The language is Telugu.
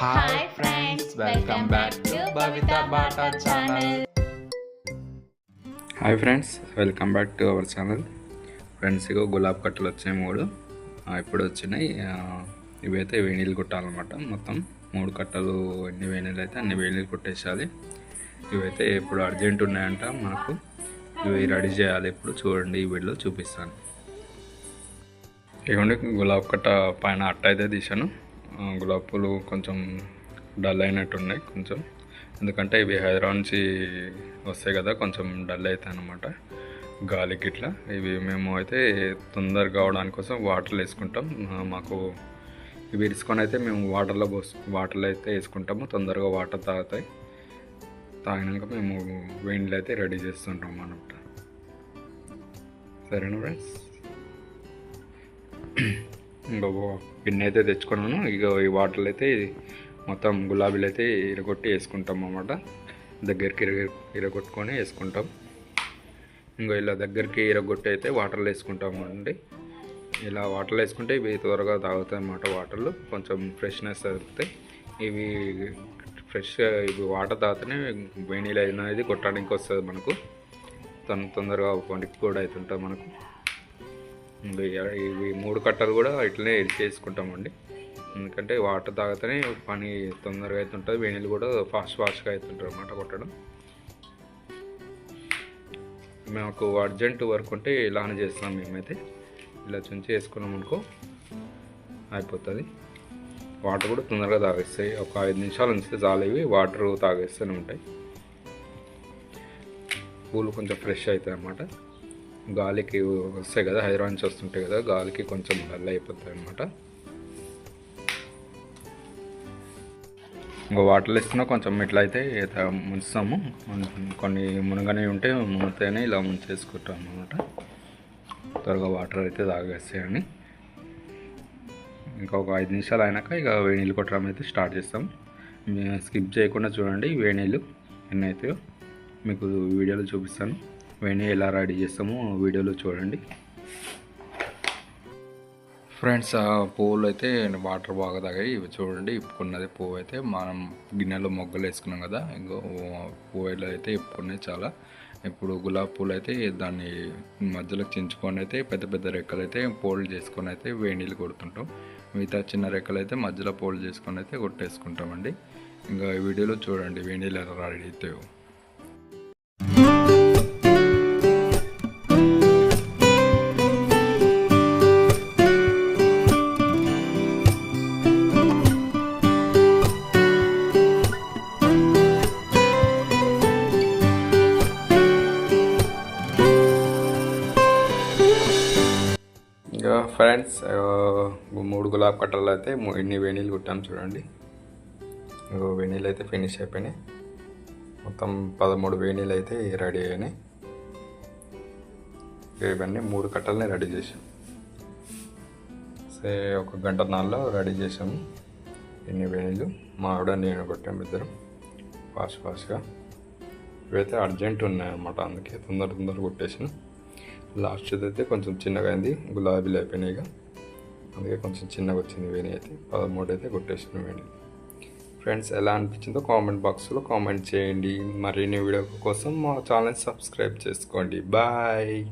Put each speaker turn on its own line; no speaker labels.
Hi friends welcome back to Bata channel
hi friends welcome back to our channel friends ఇగో గులాబ్ కట్టలు వచ్చాయి మూడు. ఇప్పుడు వచ్చినాయి. ఇవైతే వేణీలు కుట్టాలన్నమాట మొత్తం. మూడు కట్టలు ఎన్ని వేణీలు అయితే అన్ని వేణీలు కుట్టేసాలి ఇవైతే ఇప్పుడు అర్జెంట్ ఉన్నాయంట మనకు ఇవి రెడీ చేయాలి ఇప్పుడు. చూడండి ఈ వీడియోలో చూపిస్తాను. ఇవ్వండి గులాబ్ కట్ట పైన అట్ట అయితే తీసాను ఆ, గులాబ్ పూలు కొంచెం డల్ అయినట్టు ఉన్నాయి కొంచెం. ఎందుకంటే ఇవి హైదరాబాద్ నుంచి వస్తాయి కదా కొంచెం డల్ అవుతాయి అన్నమాట. గాలికి ఇట్లా ఇవి మేము అయితే తొందరగా అవడానికి కోసం వాటర్లో వేసుకుంటాం. మాకు ఇవి ఇరుసుకొని అయితే మేము వాటర్లో పోసు వాటర్లో అయితే వేసుకుంటాము. తొందరగా వాటర్ తాగుతాయి. తాగినాక మేము వేణిలు అయితే రెడీ చేస్తుంటాం అన్నమాట. సరేనా ఫ్రెండ్స్? ఇంకా పిన్ అయితే తెచ్చుకున్నాను. ఇక ఈ వాటర్లు అయితే మొత్తం గులాబీలు అయితే ఇరగొట్టి వేసుకుంటాం అన్నమాట. దగ్గరికి ఇరగ ఇరగొట్టుకొని వేసుకుంటాం. ఇంకా ఇలా దగ్గరికి ఇరగొట్టి అయితే వాటర్లు వేసుకుంటాము అండి. ఇలా వాటర్లు వేసుకుంటే ఇవి త్వరగా తాగుతాయి అన్నమాట వాటర్లు. కొంచెం ఫ్రెష్నెస్ తగ్గుతాయి ఇవి ఫ్రెష్ ఇవి వాటర్ తాగితేనే వేణీలు అనేది కొట్టడానికి వస్తుంది మనకు. తొందరగా వండికి కూడా అవుతుంటుంది మనకు. ఇవి మూడు కట్టలు కూడా ఇట్లనే చేసుకుంటామండి. ఎందుకంటే వాటర్ తాగితేనే పని తొందరగా అవుతుంటుంది వేణులు కూడా ఫాస్ట్ ఫాస్ట్గా అవుతుంటారు అన్నమాట కొట్టడం. మాకు అర్జెంట్ వర్క్ ఉంటే ఇలానే చేస్తున్నాం మేమైతే. ఇలా చుంచి వేసుకున్నాం అనుకో అయిపోతుంది. వాటర్ కూడా తొందరగా తాగేస్తాయి. ఒక ఐదు నిమిషాలు ఉంచితే చాలు ఇవి వాటర్ తాగేస్తూనే ఉంటాయి. పూలు కొంచెం ఫ్రెష్ అవుతాయి అన్నమాట. గాలికి వస్తాయి కదా హైదరాబాద్ నుంచి వస్తుంటాయి కదా గాలికి కొంచెం డల్ అయిపోతాయి అనమాట ఇంకా వాటర్ ఇస్తున్నా కొంచెం ఇట్లా అయితే ముంచుతాము. కొన్ని మునగనే ఉంటే మునిగితేనే ఇలా ముంచేసుకుంటాం అనమాట త్వరగా వాటర్ అయితే తాగేస్తాయని ఇంకా ఒక ఐదు నిమిషాలు అయినాక ఇక వేణీళ్ళు కొట్టడం అయితే స్టార్ట్ చేస్తాం. స్కిప్ చేయకుండా చూడండి వేడి ఎన్నైతే ఎన్ని అవుతాయో మీకు వీడియోలో చూపిస్తాను. వేణి ఎలా రెడీ చేస్తామో వీడియోలో చూడండి. ఫ్రెండ్స్ ఆ పువ్వులు అయితే వాటర్ బాగా తాగాయి. ఇవి చూడండి ఇప్పుకున్నది పువ్వు అయితే మనం గిన్నెలో మొగ్గలు వేసుకున్నాం కదా ఇంకో పువ్వులు అయితే ఇప్పుకున్నాయి చాలా. ఇప్పుడు గులాబీ పూలు అయితే దాన్ని మధ్యలో చించుకొని అయితే పెద్ద పెద్ద రెక్కలు అయితే పోల్డ్ చేసుకొని అయితే వేణీలు కొడుతుంటాం. మిగతా చిన్న రెక్కలు అయితే మధ్యలో పోల్డ్ చేసుకొని అయితే కొట్టేసుకుంటామండి. ఇంకా ఈ వీడియోలో చూడండి వేణీలు ఎలా రెడీ అవుతాయో. ఫ్రెండ్స్ మూడు గులాబ్ కట్టలు అయితే ఎన్ని ఇన్ని వేణీలు కుట్టాం చూడండి. ఇగో వేణీలు అయితే ఫినిష్ అయిపోయినాయి. మొత్తం పదమూడు వేణీలు అయితే రెడీ అయినాయి. ఇవన్నీ మూడు కట్టలని రెడీ చేసాం సే ఒక గంట నాల్లో రెడీ చేసాము ఇన్ని వేణీలు. మా ఆవిడ నేను కొట్టాము ఇద్దరు. ఫాస్ట్ ఫాస్ట్గా ఇవైతే అర్జెంట్ ఉన్నాయన్నమాట అందుకే తొందర తొందర కొట్టేసాను. లాస్ట్ అయితే కొంచెం చిన్నగా అయింది. గులాబీలు అయిపోయినాయి ఇక. అందుకే కొంచెం చిన్నగా వచ్చింది వేణి అయితే. పదమూడు అయితే కొట్టేసిన వేణి ఫ్రెండ్స్ ఎలా అనిపించిందో కామెంట్ బాక్స్లో కామెంట్ చేయండి. మరిన్ని వీడియో కోసం మా ఛానల్ సబ్స్క్రైబ్ చేసుకోండి. బాయ్